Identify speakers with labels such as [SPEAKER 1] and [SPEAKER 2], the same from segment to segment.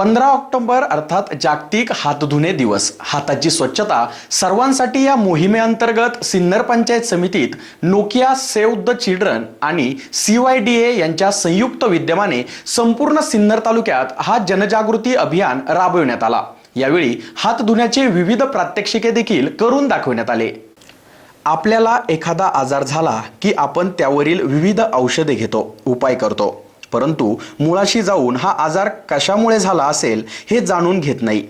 [SPEAKER 1] पंधरा ऑक्टोबर अर्थात जागतिक हातधुणे दिवस. हाताची स्वच्छता सर्वांसाठी या मोहिमेअंतर्गत सिन्नर पंचायत समितीत नोकिया सेव्ह द चिल्ड्रन आणि सी वाय डी ए यांच्या संयुक्त विद्यमाने संपूर्ण सिन्नर तालुक्यात हा जनजागृती अभियान राबविण्यात आला. यावेळी हात धुण्याचे विविध प्रात्यक्षिके देखील करून दाखवण्यात आले. आपल्याला एखादा आजार झाला की आपण त्यावरील विविध औषधे घेतो उपाय करतो. परंतु मुळाशी जाऊन हा आजार कशामुळे झाला असेल हे जाणून घेत नाही.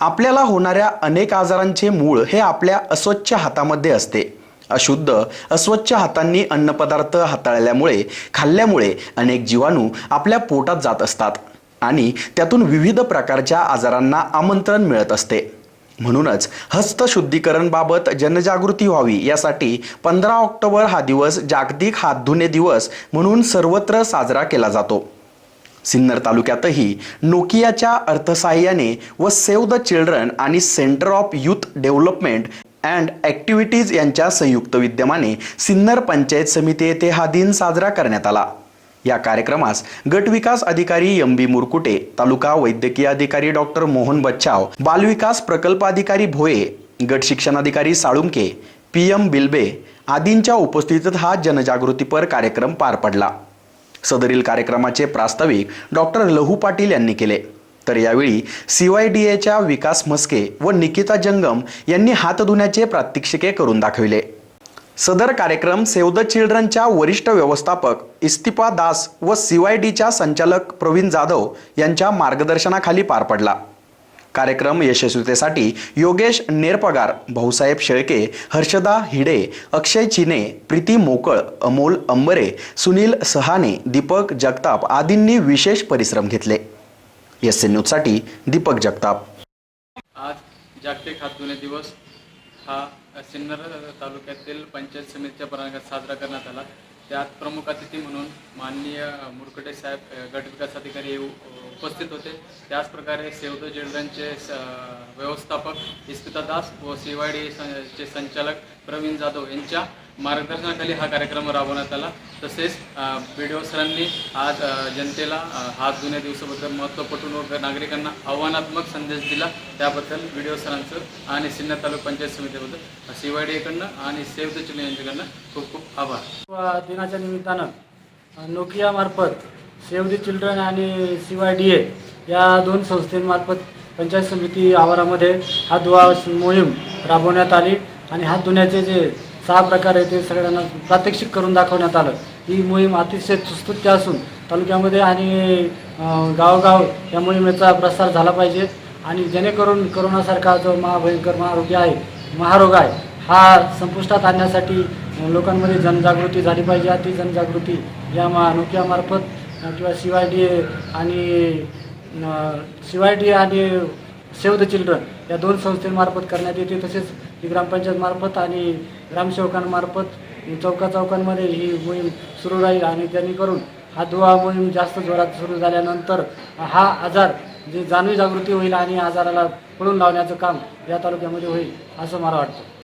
[SPEAKER 1] आपल्याला होणाऱ्या अनेक आजारांचे मूळ हे आपल्या अस्वच्छ हातामध्ये असते. अशुद्ध अस्वच्छ हातांनी अन्नपदार्थ हाताळल्यामुळे खाल्ल्यामुळे अनेक जीवाणू आपल्या पोटात जात असतात आणि त्यातून विविध प्रकारच्या आजारांना आमंत्रण मिळत असते. म्हणूनच हस्तशुद्धीकरणबाबत जनजागृती व्हावी यासाठी पंधरा ऑक्टोबर हा दिवस जागतिक हात धुणे दिवस म्हणून सर्वत्र साजरा केला जातो. सिन्नर तालुक्यातही नोकियाच्या अर्थसहाय्याने व सेव्ह द चिल्ड्रन आणि Centre of Youth Development and activities यांच्या संयुक्त विद्यमाने सिन्नर पंचायत समिती येथे हा दिन साजरा करण्यात आला. या कार्यक्रमास गट विकास अधिकारी एम बी मुरकुटे तालुका वैद्यकीय अधिकारी डॉक्टर मोहन बच्चाव बालविकास प्रकल्प अधिकारी भोये गट शिक्षणाधिकारी साळुंके पी एम बिल्बे आदींच्या उपस्थितीत हा जनजागृतीपर कार्यक्रम पार पडला. सदरील कार्यक्रमाचे प्रास्ताविक डॉक्टर लहू पाटील यांनी केले. तर यावेळी सी वाय डी एच्या विकास म्हस्के व निकिता जंगम यांनी हात धुण्याचे प्रात्यक्षिके करून दाखविले. सदर कार्यक्रम सेव्ह द चिल्ड्रनच्या वरिष्ठ व्यवस्थापक इस्तिफा दास व सी वाय डीच्या संचालक प्रवीण जाधव यांच्या मार्गदर्शनाखाली पार पडला. कार्यक्रम यशस्वीतेसाठी योगेश नेरपगार भाऊसाहेब शेळके हर्षदा हिडे अक्षय चिने प्रीती मोकळ अमोल अंबरे सुनील सहाने दीपक जगताप आदींनी विशेष परिश्रम घेतले. एस एन न्यूजसाठी दीपक जगताप.
[SPEAKER 2] आज जागतिक हात दिवस. हा सिन्नर तालुक्यातील पंचायत समितीच्या प्रांगणात साजरा करण्यात आला. त्यात प्रमुख अतिथी म्हणून माननीय मुरकटे साहेब गटविकास अधिकारी उपस्थित होते. त्याचप्रकारे सेवदो द स- व्यवस्थापक इस्पिता दास व सी चे संचालक प्रवीण जाधव यांच्या मार्गदर्शनाखाली हा कार्यक्रम राबवण्यात आला. तसेच बी डी ओ सरांनी आज जनतेला अ, हात दिवसाबद्दल महत्त्व पटवून व नागरिकांना आव्हानात्मक संदेश दिला. त्याबद्दल बी डी ओ सरांचं आणि सिन्नर तालुका पंचायत समितीबद्दल सी वाय आणि सेव्ह द चिल्ड्रन यांच्याकडनं खूप खूप आभार.
[SPEAKER 3] दिनाच्या निमित्तानं नोकियामार्फत सेव्ह दी चिल्ड्रन आणि सी वाय डी ए या दोन संस्थेमार्फत पंचायत समिती आवारामध्ये हा दुवा मोहीम राबवण्यात आली. आणि हात धुण्याचे जे सहा प्रकार आहे ते सगळ्यांना प्रात्यक्षिक करून दाखवण्यात आलं. ही मोहीम अतिशय सुस्तुत्य असून तालुक्यामध्ये आणि गावोगाव या मोहिमेचा प्रसार झाला पाहिजे आणि जेणेकरून करोनासारखा जो महाभयंकर महारोगी आहे महारोग आहे हा संपुष्टात आणण्यासाठी लोकांमध्ये जनजागृती झाली पाहिजे. अति ती जनजागृती या मा नोकियामार्फत किंवा सी वाय डी आणि सी वाय डी आणि सेव्ह द चिल्ड्रन या दोन संस्थेमार्फत करण्यात येते. तसेच ही ग्रामपंचायतमार्फत आणि ग्रामसेवकांमार्फत चौका चौकांमध्ये ही मोहीम सुरू राहील आणि त्यांनी करून हा दुवा मोहीम जास्त जोरात सुरू झाल्यानंतर हा आजार जे जाणीव जागृती होईल आणि आजाराला पळून लावण्याचं काम या तालुक्यामध्ये होईल असं मला वाटतं.